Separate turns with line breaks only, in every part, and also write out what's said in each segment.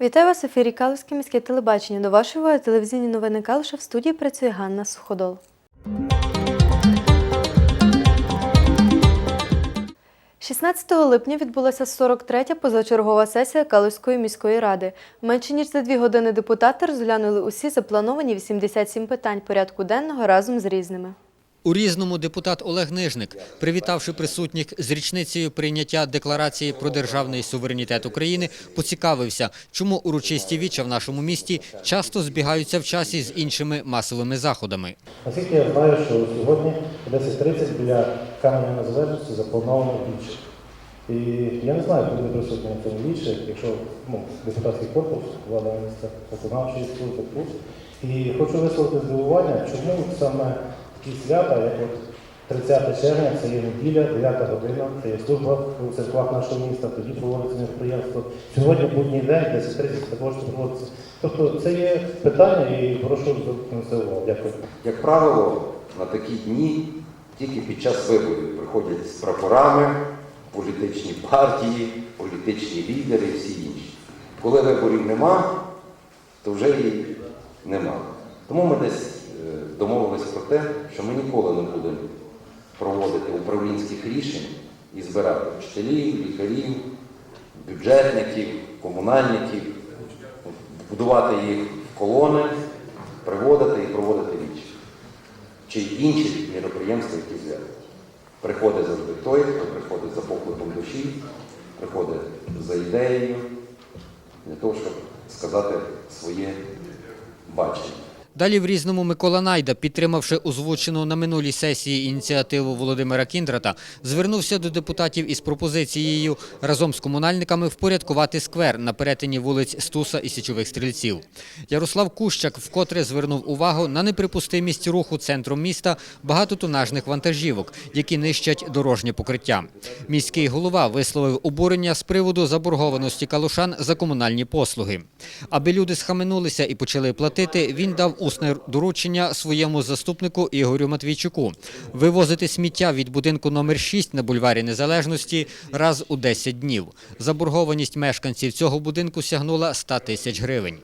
Вітаю вас ефірі Калузьке міське телебачення. До вашої уваги телевізійні новини Калуша в студії працює Ганна Суходол. «16 липня відбулася 43-я позачергова сесія Калузької міської ради. Менше ніж за дві години депутати розглянули усі заплановані 87 питань порядку денного разом з різними.
У різному депутат Олег Нижник, привітавши присутніх з річницею прийняття декларації про державний суверенітет України, поцікавився, чому урочисті віча в нашому місті часто збігаються в часі з іншими масовими заходами.
Наскільки я знаю, що сьогодні о 10.30 біля Кам'яної Незалежності заплановано віче. І я не знаю, хто буде присутній на цьому вічі, якщо ну, депутатський корпус, влада міністра виконавчої служби. І хочу висловити здивування, чому саме такі свята, як от 30 червня, це є неділя, 9 година, це є служба у церквах нашого міста, тоді проводиться мероприємство. Сьогодні будній день, 10.30 також проводиться. Тобто це є питання і прошу звернути на це увагу. Дякую.
Як правило, на такі дні тільки під час виборів приходять з прапорами політичні партії, політичні лідери і всі інші. Коли виборів нема, то вже і нема. Тому ми десь домовилися про те, що ми ніколи не будемо проводити управлінських рішень і збирати вчителів, лікарів, бюджетників, комунальників, будувати їх в колони, приводити і проводити вічі. Чи інші міроприємства, які зв'язані. Приходить завжди той, хто приходить за покликом душі, приходить за ідеєю, для того, щоб сказати своє бачення.
Далі в різному Микола Найда, підтримавши озвучену на минулій сесії ініціативу Володимира Кіндрата, звернувся до депутатів із пропозицією разом з комунальниками впорядкувати сквер на перетині вулиць Стуса і Січових стрільців. Ярослав Кущак вкотре звернув увагу на неприпустимість руху центром міста багатотонажних вантажівок, які нищать дорожнє покриття. Міський голова висловив обурення з приводу заборгованості калушан за комунальні послуги. Аби люди схаменулися і почали платити, він дав усне доручення своєму заступнику Ігорю Матвійчуку вивозити сміття від будинку номер 6 на бульварі Незалежності раз у 10 днів. Заборгованість мешканців цього будинку сягнула 100 тисяч гривень.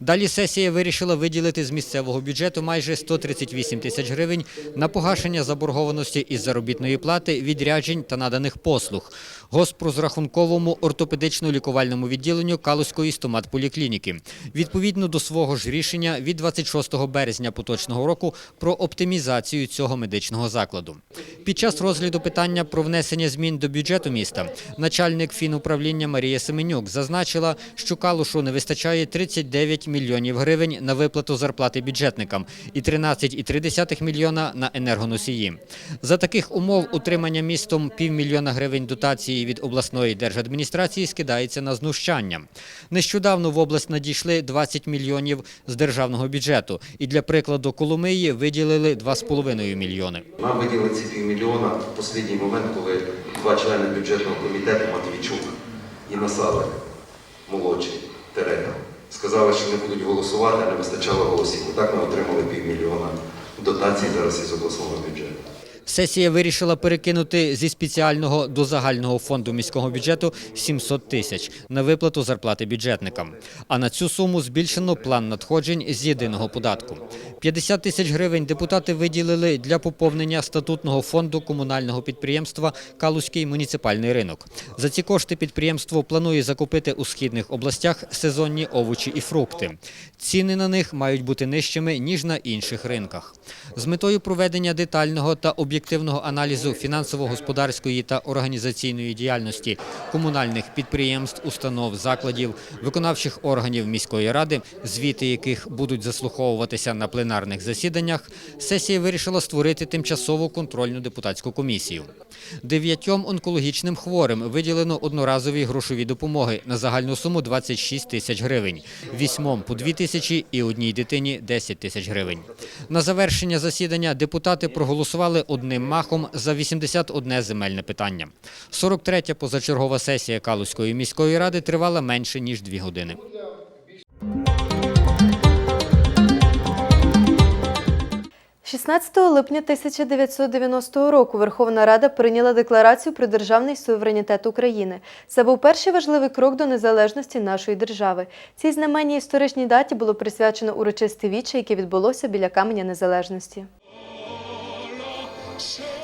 Далі сесія вирішила виділити з місцевого бюджету майже 138 тисяч гривень на погашення заборгованості із заробітної плати, відряджень та наданих послуг госпрозрахунковому ортопедично-лікувальному відділенню Калузької стоматполіклініки. Відповідно до свого ж рішення від 26 березня поточного року про оптимізацію цього медичного закладу. Під час розгляду питання про внесення змін до бюджету міста начальник фінуправління Марія Семенюк зазначила, що Калушу не вистачає 39 мільйонів гривень на виплату зарплати бюджетникам і 13,3 мільйона на енергоносії. За таких умов утримання містом півмільйона гривень дотації від обласної держадміністрації скидається на знущання. Нещодавно в область надійшли 20 мільйонів з державного бюджету, і для прикладу Коломиї виділили 2,5 мільйони.
Нам виділили ці півмільйона в останній момент, коли два члени бюджетного комітету Матвійчук і Насалик, молодший Терека, сказали, що не будуть голосувати, не вистачало голосів. Отак ми отримали півмільйона дотацій зараз із обласного бюджету.
Сесія вирішила перекинути зі спеціального до загального фонду міського бюджету 700 тисяч на виплату зарплати бюджетникам. А на цю суму збільшено план надходжень з єдиного податку. 50 тисяч гривень депутати виділили для поповнення статутного фонду комунального підприємства Калузький муніципальний ринок. За ці кошти підприємство планує закупити у східних областях сезонні овочі і фрукти. Ціни на них мають бути нижчими ніж на інших ринках. З метою проведення детального та об'єктивного аналізу фінансово-господарської та організаційної діяльності комунальних підприємств, установ, закладів, виконавчих органів міської ради, звіти яких будуть заслуховуватися на пленарних засіданнях, сесія вирішила створити тимчасову контрольну депутатську комісію. Дев'ятьом онкологічним хворим виділено одноразові грошові допомоги на загальну суму 26 тисяч гривень, вісьмом по 2 тисячі і одній дитині 10 тисяч гривень. На завершення засідання депутати проголосували одним махом за 81 земельне питання. 43-я позачергова сесія Калузької міської ради тривала менше ніж дві години.
– 16 липня 1990 року Верховна Рада прийняла декларацію про державний суверенітет України. Це був перший важливий крок до незалежності нашої держави. Цій знаменній історичній даті було присвячено урочисте віче, яке відбулося біля каменя незалежності.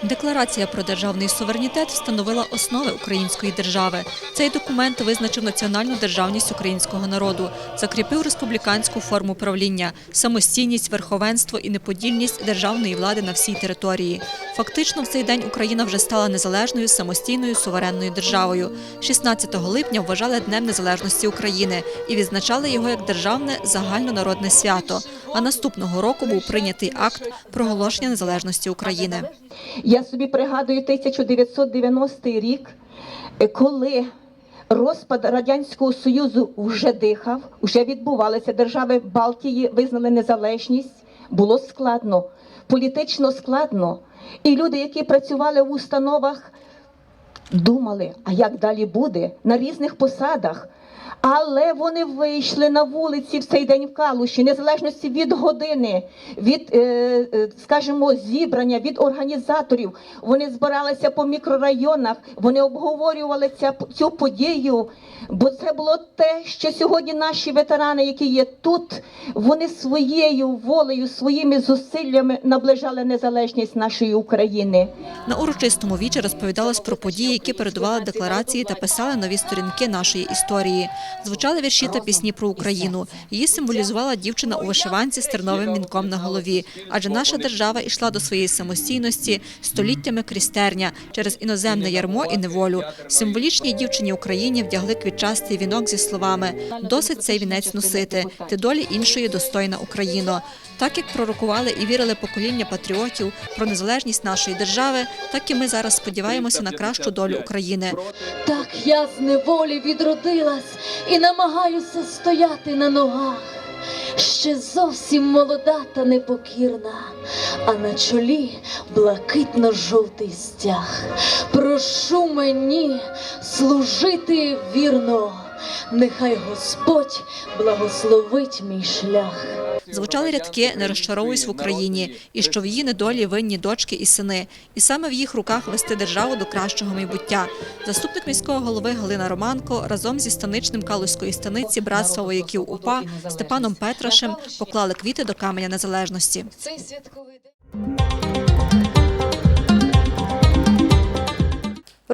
Декларація про державний суверенітет встановила основи української держави. Цей документ визначив національну державність українського народу, закріпив республіканську форму правління, самостійність, верховенство і неподільність державної влади на всій території. Фактично, в цей день Україна вже стала незалежною, самостійною, суверенною державою. 16 липня вважали Днем Незалежності України і відзначали його як державне загальнонародне свято. А наступного року був прийнятий акт проголошення незалежності України.
Я собі пригадую 1990 рік, е, коли розпад Радянського Союзу вже дихав, вже відбувалися держави Балтії, визнали незалежність. Було складно, політично складно. І люди, які працювали в установах, думали, а як далі буде на різних посадах. Але вони вийшли на вулиці в цей день в Калуші, незалежності від години, від, е, е, скажімо, зібрання, від організаторів. Вони збиралися по мікрорайонах, вони обговорювали цю подію, бо це було те, що сьогодні наші ветерани, які є тут, вони своєю волею, своїми зусиллями наближали незалежність нашої України.
На урочистому вічі розповідалось про події, які передували декларації та писали нові сторінки нашої історії. Звучали вірші та пісні про Україну. Її символізувала дівчина у вишиванці з терновим вінком на голові. Адже наша держава йшла до своєї самостійності століттями крістерня через іноземне ярмо і неволю. Символічній дівчині Україні вдягли квітчастий вінок зі словами Досить цей вінець носити. Ти долі іншої достойна Україно. Так як пророкували і вірили покоління патріотів про незалежність нашої держави, так і ми зараз сподіваємося на кращу долю України.
Так я з неволі відродилась і намагаюся стояти на ногах. Ще зовсім молода та непокірна, а на чолі блакитно-жовтий стяг. Прошу мені служити вірно, нехай Господь благословить мій шлях.
Звучали рядки Не розчаровуюсь в Україні, і що в її недолі винні дочки і сини, і саме в їх руках вести державу до кращого майбуття. Заступник міського голови Галина Романко разом зі станичним Калузької станиці братства вояків УПА Степаном Петрашем поклали квіти до каменя незалежності.
Цей святковий день.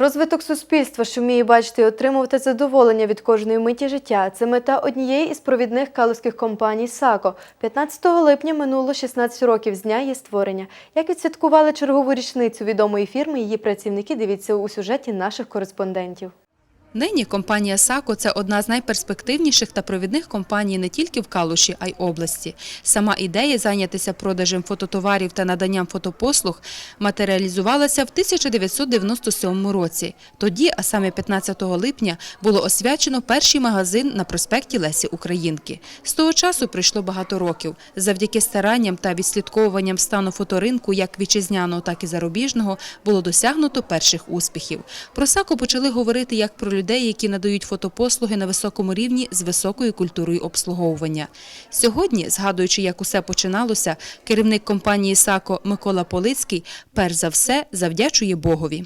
Розвиток суспільства, що вміє бачити і отримувати задоволення від кожної миті життя, це мета однієї із провідних калузьких компаній САКО. 15 липня минуло 16 років з дня її створення. Як відсвяткували чергову річницю відомої фірми, її працівники дивіться у сюжеті наших кореспондентів.
Нині компанія САКО це одна з найперспективніших та провідних компаній не тільки в Калуші, а й області. Сама ідея зайнятися продажем фототоварів та наданням фотопослуг матеріалізувалася в 1997 році. Тоді, а саме 15 липня, було освячено перший магазин на проспекті Лесі Українки. З того часу пройшло багато років. Завдяки старанням та відслідковуванням стану фоторинку як вітчизняного, так і зарубіжного було досягнуто перших успіхів. Про САКО почали говорити як про людей, які надають фотопослуги на високому рівні з високою культурою обслуговування. Сьогодні, згадуючи, як усе починалося, керівник компанії САКО Микола Полицький перш за все завдячує Богові.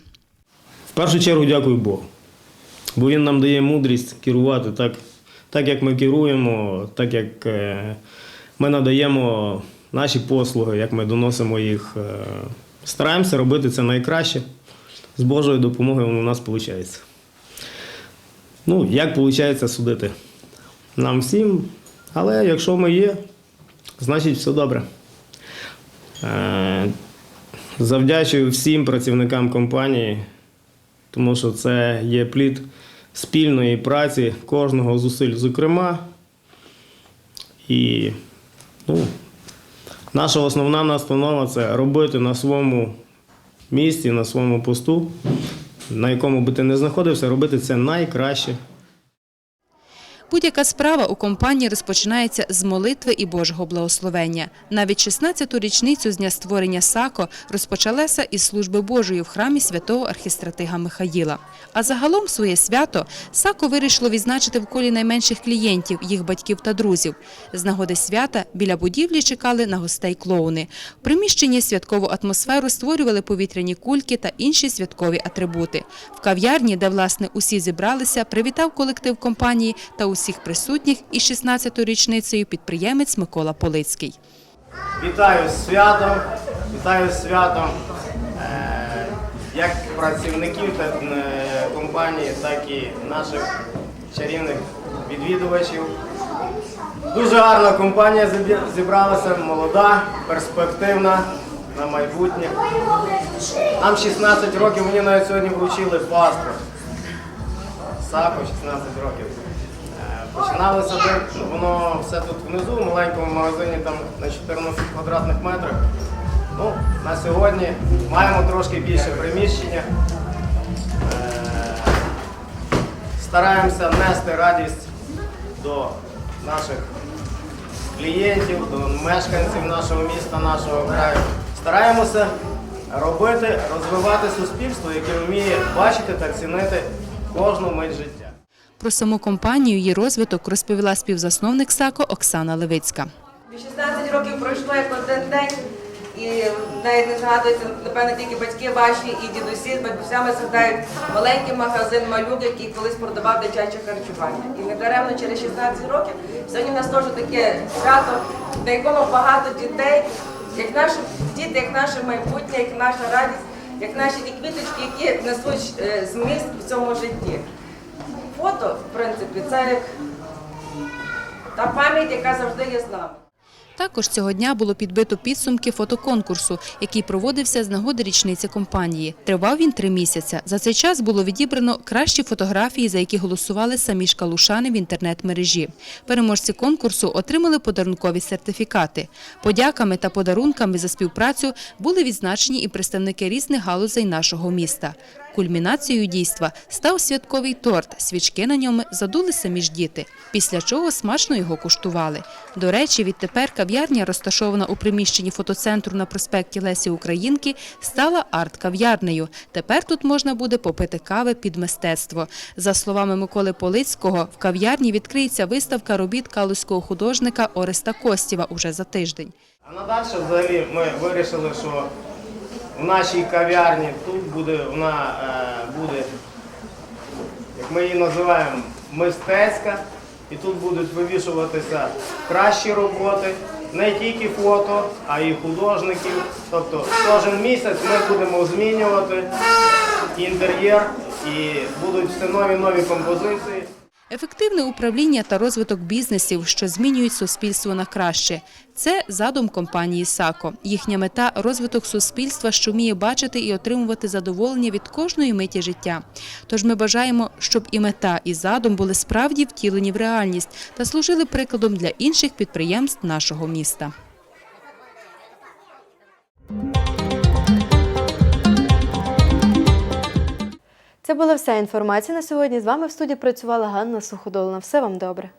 В першу чергу дякую Богу. Бо Він нам дає мудрість керувати так, так як ми керуємо, так як е, ми надаємо наші послуги, як ми доносимо їх. е, Стараємося робити це найкраще. З Божою допомогою у нас виходить. Ну, як виходить судити? Нам всім. Але якщо ми є, значить все добре. Е, Завдячую всім працівникам компанії, тому що це є плід спільної праці кожного зусиль, зокрема. І ну, наша основна настанова це робити на своєму місці, на своєму посту, на якому би ти не знаходився, робити це найкраще.
Будь-яка справа у компанії розпочинається з молитви і Божого благословення. Навіть 16-ту річницю з дня створення САКО розпочалася із служби Божої в храмі святого архістратига Михаїла. А загалом своє свято САКО вирішило відзначити в колі найменших клієнтів, їх батьків та друзів. З нагоди свята біля будівлі чекали на гостей клоуни. В приміщенні святкову атмосферу створювали повітряні кульки та інші святкові атрибути. В кав'ярні, де власне усі зібралися, привітав колектив компанії та усіх присутніх із 16-ю річницею підприємець Микола Полицький.
Вітаю святом, вітаю святом е, як працівників е, компанії, так і наших чарівних відвідувачів. Дуже гарна компанія зібралася, молода, перспективна на майбутнє. Нам 16 років, мені навіть сьогодні вручили паспорт. САКО 16 років. Е, Починалося воно все тут внизу, в маленькому магазині там на 14 квадратних метрах. Ну, на сьогодні маємо трошки більше приміщення. Е, Стараємося нести радість до наших клієнтів, до мешканців нашого міста, нашого краю. Стараємося робити, розвивати суспільство, яке вміє бачити та цінити кожну мить життя.
Про саму компанію, її розвиток розповіла співзасновник САКО Оксана Левицька.
16 років пройшло як один день, і навіть не згадується, напевно, тільки батьки ваші і дідусі з бабусями згадають маленький магазин малюк, який колись продавав дитяче харчування. І недаремно через 16 років сьогодні в нас теж таке свято, на якому багато дітей, як наші діти, як наше майбутнє, як наша радість, як наші квіточки, які несуть е, зміст в цьому житті. Фото, в принципі, це як та пам'ять, яка завжди є з нами.
Також цього дня було підбито підсумки фотоконкурсу, який проводився з нагоди річниці компанії. Тривав він три місяці. За цей час було відібрано кращі фотографії, за які голосували самі ж калушани в інтернет-мережі. Переможці конкурсу отримали подарункові сертифікати. Подяками та подарунками за співпрацю були відзначені і представники різних галузей нашого міста. Кульмінацією дійства став святковий торт. Свічки на ньому задули самі ж діти, після чого смачно його куштували. До речі, відтепер кав'ярня, розташована у приміщенні фотоцентру на проспекті Лесі Українки, стала арт-кав'ярнею. Тепер тут можна буде попити кави під мистецтво. За словами Миколи Полицького, в кав'ярні відкриється виставка робіт калузького художника Ореста Костєва уже за тиждень.
А надальше взагалі ми вирішили, що в нашій кав'ярні тут буде вона е, буде, як ми її називаємо, мистецька. І тут будуть вивішуватися кращі роботи, не тільки фото, а й художників. Тобто кожен місяць ми будемо змінювати інтер'єр і будуть все нові нові композиції.
Ефективне управління та розвиток бізнесів, що змінюють суспільство на краще. Це задум компанії САКО. Їхня мета розвиток суспільства, що вміє бачити і отримувати задоволення від кожної миті життя. Тож ми бажаємо, щоб і мета, і задум були справді втілені в реальність та служили прикладом для інших підприємств нашого міста.
Це була вся інформація на сьогодні. З вами в студії працювала Ганна Суходолна. Все вам добре.